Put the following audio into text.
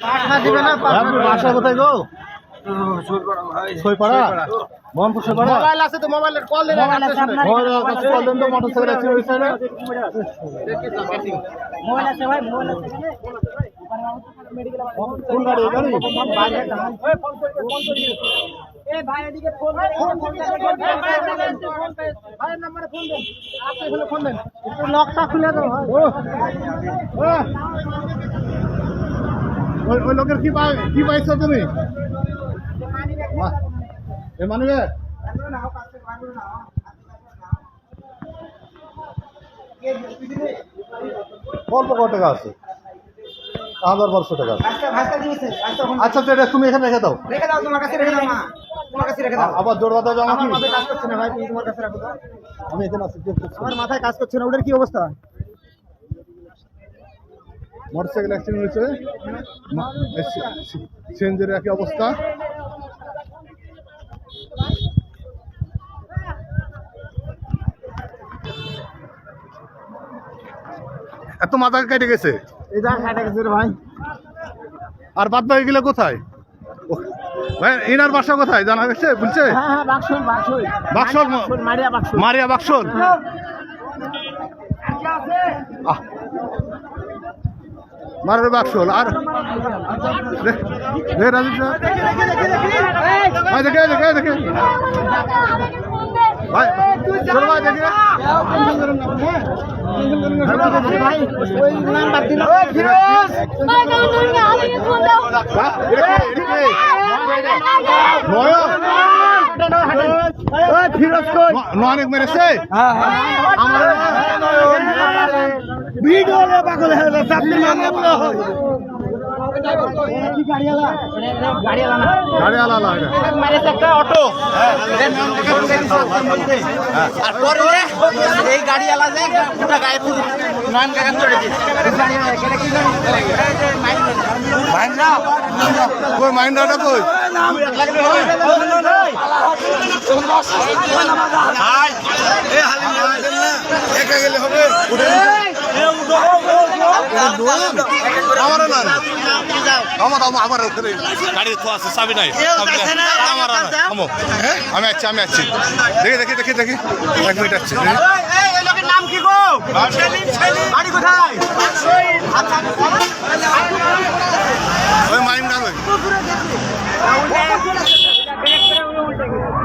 বাসা কোথায় গো সইপাড়া মোহনপুর সইপাড়া মোবাইল আছে তো মোবাইলের কল দিন মোবাইল আছে আপনার? মোবাইল আছে, কল দেন তো, মোটরসাইকেল আছে ওই সাইডে। কোন গাড়ি, এই গাড়ি? লকটা খুলে দাও ভাই। ও। ওই লোকের কি পাই কি পাইছো তুমি? এ অল্প কত টাকা আছে? হাজার বারোশো টাকা আচ্ছা এটা তুমি এখানে রেখে দাও। রেখে দাও তোমার কাছে রেখে দাও মা। তোমার কাছে রেখে দাও। আবার জোর বাতা জমা কি? কাজ করছে না ভাই তুমি তোমার কাছে রাখো আমি এখানে আছি আমার মাথায় কাজ করছে না ওটার কি অবস্থা? মোটরসাইকেল অ্যাক্সিডেন্ট হয়েছে। সিএনজির একই অবস্থা। এত মাথা কেটে গেছে? ভাই। আর বাদ বাকি গেলে কোথায়? এনার বাসা কোথায়? জানা গেছে? বলছে? হ্যাঁ হ্যাঁ? বাক্সল মারিয়া বাক্সল। মারের বাক্সল আর রাজু। ভাই দেখে দেখে দেখে ভাই চলো ভাই দেখে ভাই ওই নাম্বার দিল ওই ফিরোজ হ্যাঁ, মেরেছে আমার ভিডিও পাগল হয়ে গেছে আপনি মানলে বলে হয়। গাড়িওয়ালা গাড়িওয়ালা না গাড়ি অটো আর পরে এই গায়ে পুরো নয়ন চড়ে কই মাইন্ডাটা কই? আমার না আমার আমার আমার। আমি আছি আমি আছি দেখি দেখি দেখি দেখি এক মিনিট আছি নাম কি গো বাড়ি কোথায়